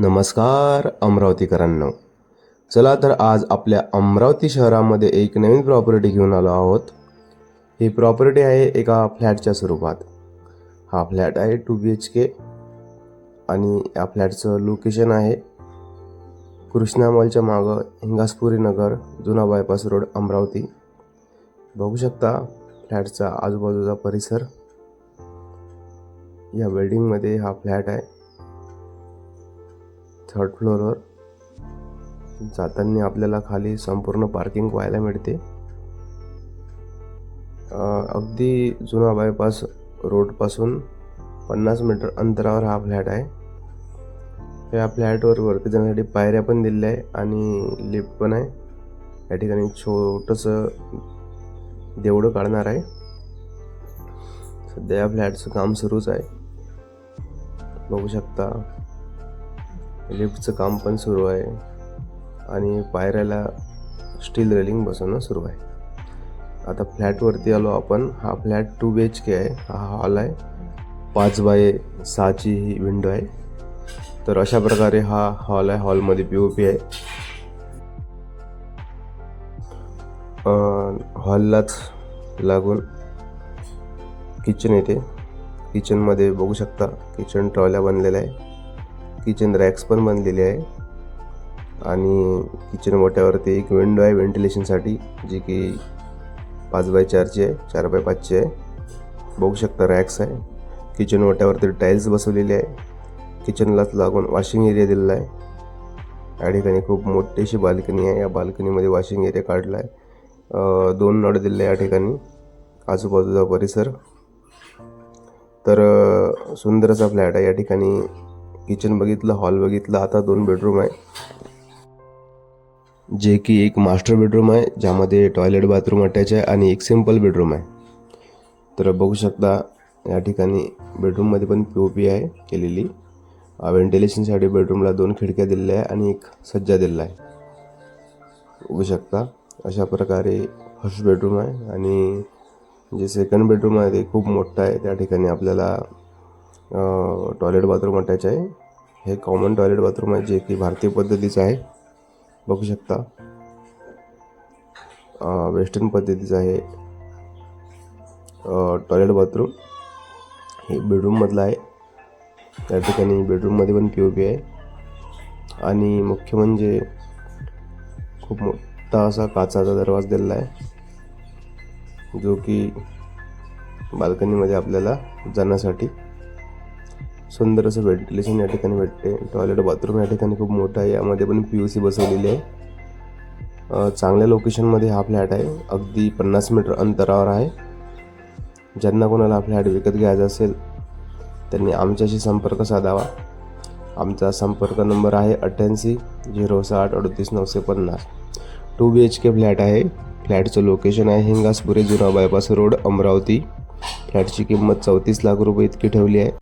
नमस्कार अमरावतीकरांनो. चला तर आज आपल्या अमरावती शहरामध्ये एक नवीन प्रॉपर्टी घेऊन आलो आहोत. ही प्रॉपर्टी आहे एका फ्लॅटच्या स्वरूपात. हा फ्लॅट आहे टू बी एच के आणि या फ्लॅटचं लोकेशन आहे कृष्णा मॉलच्या मागं हिंगासपुरी नगर जुना बायपास रोड अमरावती. बघू शकता फ्लॅटचा आजूबाजूचा परिसर. या बिल्डिंगमध्ये हा फ्लॅट आहे. थर्ड फ्लोअरवर जाताना आपल्याला खाली संपूर्ण पार्किंग पाहायला मिळते. अगदी जुना बायपास रोडपासून पन्नास मीटर अंतरावर हा फ्लॅट आहे. या फ्लॅटवर वरती जाण्यासाठी पायऱ्या पण दिलेल्या आहे आणि लिफ्ट पण आहे. या ठिकाणी छोटंसं देवडं काढणार आहे. सध्या या फ्लॅटचं काम सुरूच आहे. बघू शकता. लिफ्टचं काम पण सुरू आहे. आणि पायऱ्याला स्टील रेलिंग बसवणं सुरू आहे. आता फ्लॅटवरती आलो आपण. हा flat two B H K आहे. हा हॉल आहे. पाच बाय सहाची ही विंडो आहे. तर अशा प्रकारे हा हॉल आहे. हॉलमध्ये पी ओ पी आहे. हॉललाच लागून किचन येते. किचनमध्ये बघू शकता. किचन ट्रॉल्या बनलेल्या आहे. किचन रॅक्स पण बनलेले आहे. आणि किचन मोठ्यावरती एक विंडो आहे व्हेंटिलेशनसाठी जी की पाच बाय चारची आहे चार बाय पाचची आहे. बघू शकता रॅक्स आहे. किचन मोठ्यावरती टाईल्स बसवलेले आहे. किचनलाच लागून वॉशिंग एरिया दिलेला आहे. या ठिकाणी खूप मोठीशी बाल्कनी आहे. या बाल्कनीमध्ये वॉशिंग एरिया काढला आहे. दोन नळ दिले या ठिकाणी. आजूबाजूचा परिसर. तर सुंदर असा फ्लॅट आहे या ठिकाणी किचन बघितलं हॉल बघितलं आता दोन बेडरूम आहे. जे की एक मास्टर बेडरूम आहे ज्यामध्ये टॉयलेट बाथरूम अटॅच आहे आणि एक सिंपल बेडरूम आहे. तर बघू शकता या ठिकाणी बेडरूममध्ये पण पी ओ पी आहे केलेली. व्हेंटिलेशनसाठी बेडरूमला दोन खिडक्या दिलेल्या आहे आणि एक सज्जा दिलेला आहे. बघू शकता अशा प्रकारे फर्स्ट बेडरूम आहे आणि जे सेकंड बेडरूम आहे ते खूप मोठं आहे. त्या ठिकाणी आपल्याला टॉयलेट बाथरूम अटॅच आहे. हे कॉमन टॉयलेट बाथरूम आहे जे की भारतीय पद्धतीचं आहे. बघू शकता. वेस्टर्न पद्धतीचं आहे. टॉयलेट बाथरूम हे बेडरूममधलं आहे. त्या ठिकाणी बेडरूममध्ये पण पी ओ पी आहे. आणि मुख्य म्हणजे खूप मोठा असा काचाचा दरवाजा दिलेला आहे. जो की बाल्कनीमध्ये आपल्याला जाण्यासाठी सुंदर असं व्हेंटिलेशन या ठिकाणी भेटते. टॉयलेट बाथरूम या ठिकाणी खूप मोठं आहे. यामध्ये पण पी यू सी बसवलेली आहे. चांगल्या लोकेशनमध्ये हा फ्लॅट आहे. अगदी पन्नास मीटर अंतरावर आहे. ज्यांना कोणाला हा फ्लॅट विकत घ्यायचा असेल त्यांनी आमच्याशी संपर्क साधावा. आमचा संपर्क नंबर आहे अठ्ठ्याऐंशी झिरो साठ अडतीस नऊशे पन्नास. Two B H K flat आहे. फ्लॅटचं लोकेशन आहे हिंगासपुरे जुना बायपास रोड अमरावती. फ्लॅटची किंमत चौतीस लाख रुपये इतकी ठेवली आहे.